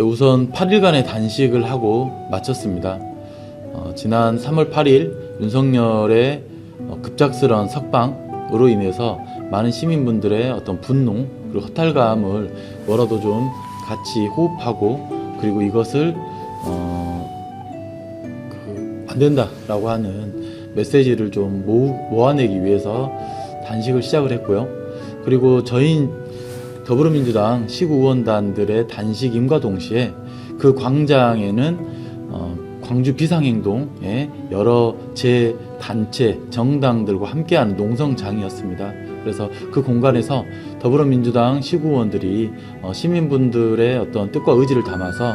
우선 8일간의 단식을 하고 마쳤습니다. 어, 지난 3월 8일 윤석열의 어, 급작스러운 석방으로 인해서 많은 시민분들의 어떤 분노 그리고 허탈감을 뭐라도 좀 같이 호흡하고 그리고 이것을 어, 그, 안 된다라고 하는 메시지를 좀 모으, 모아내기 위해서 단식을 시작을 했고요. 그리고 저희 더불어민주당 시구의원단들의 단식임과 동시에 그 광장에는 어, 광주 비상행동의 여러 제 단체 정당들과 함께하는 농성장이었습니다. 그래서 그 공간에서 더불어민주당 시구의원들이 어, 시민분들의 어떤 뜻과 의지를 담아서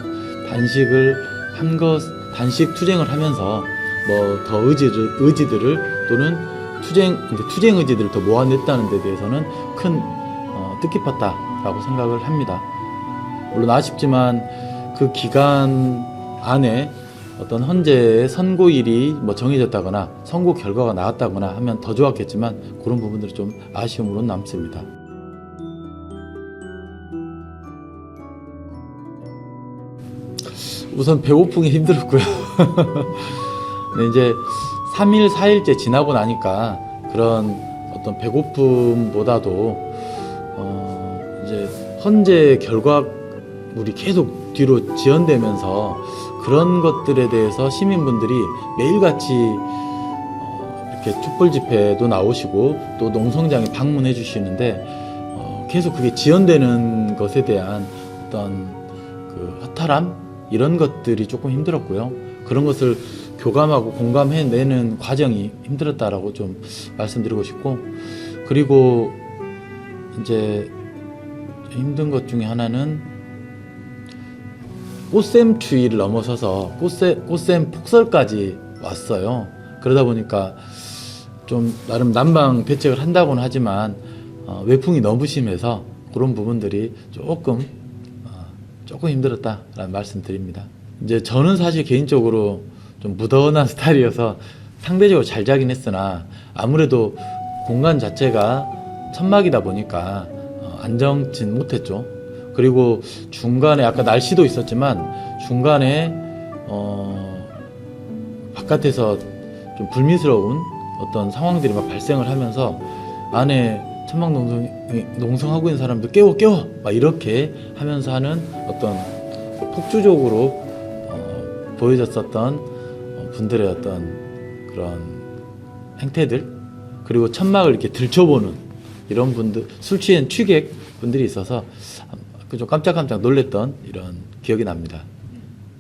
단식을 한 것, 단식 투쟁을 하면서 뭐 더 의지를, 의지들을 또는 투쟁, 투쟁 의지들을 더 모아냈다는 데 대해서는 큰 어, 뜻깊었다라고 생각을 합니다. 물론 아쉽지만 그 기간 안에 어떤 헌재의 선고일이 뭐 정해졌다거나 선고 결과가 나왔다거나 하면 더 좋았겠지만 그런 부분들이 좀 아쉬움으로 남습니다. 우선 배고프기 힘들었고요. 네, 이제 3일, 4일째 지나고 나니까 그런 어떤 배고픔보다도 어, 이제 헌재 결과물이 계속 뒤로 지연되면서 그런 것들에 대해서 시민분들이 매일같이 어, 이렇게 촛불 집회도 나오시고 또 농성장에 방문해 주시는데 어, 계속 그게 지연되는 것에 대한 어떤 그 허탈함 이런 것들이 조금 힘들었고요. 그런 것을 교감하고 공감해내는 과정이 힘들었다라고 좀 말씀드리고 싶고 그리고 이제 힘든 것 중에 하나는 꽃샘 추위를 넘어서서 꽃샘, 꽃샘 폭설까지 왔어요. 그러다 보니까 좀 나름 난방 대책을 한다고는 하지만 어, 외풍이 너무 심해서 그런 부분들이 조금 어, 조금 힘들었다라는 말씀드립니다. 이제 저는 사실 개인적으로 좀 무던한 스타일이어서 상대적으로 잘 자긴 했으나 아무래도 공간 자체가 천막이다 보니까 어, 안정진 못했죠. 그리고 중간에 아까 날씨도 있었지만 중간에 어 바깥에서 좀 불미스러운 어떤 상황들이 막 발생을 하면서 안에 천막 농성 농성하고 있는 사람들 깨워 깨워 막 이렇게 하면서 하는 어떤 폭주적으로 어, 보여졌었던 어, 분들의 어떤 그런 행태들 그리고 천막을 이렇게 들춰보는 이런 분들 술 취한 취객 분들이 있어서 그좀 깜짝깜짝 놀랬던 이런 기억이 납니다.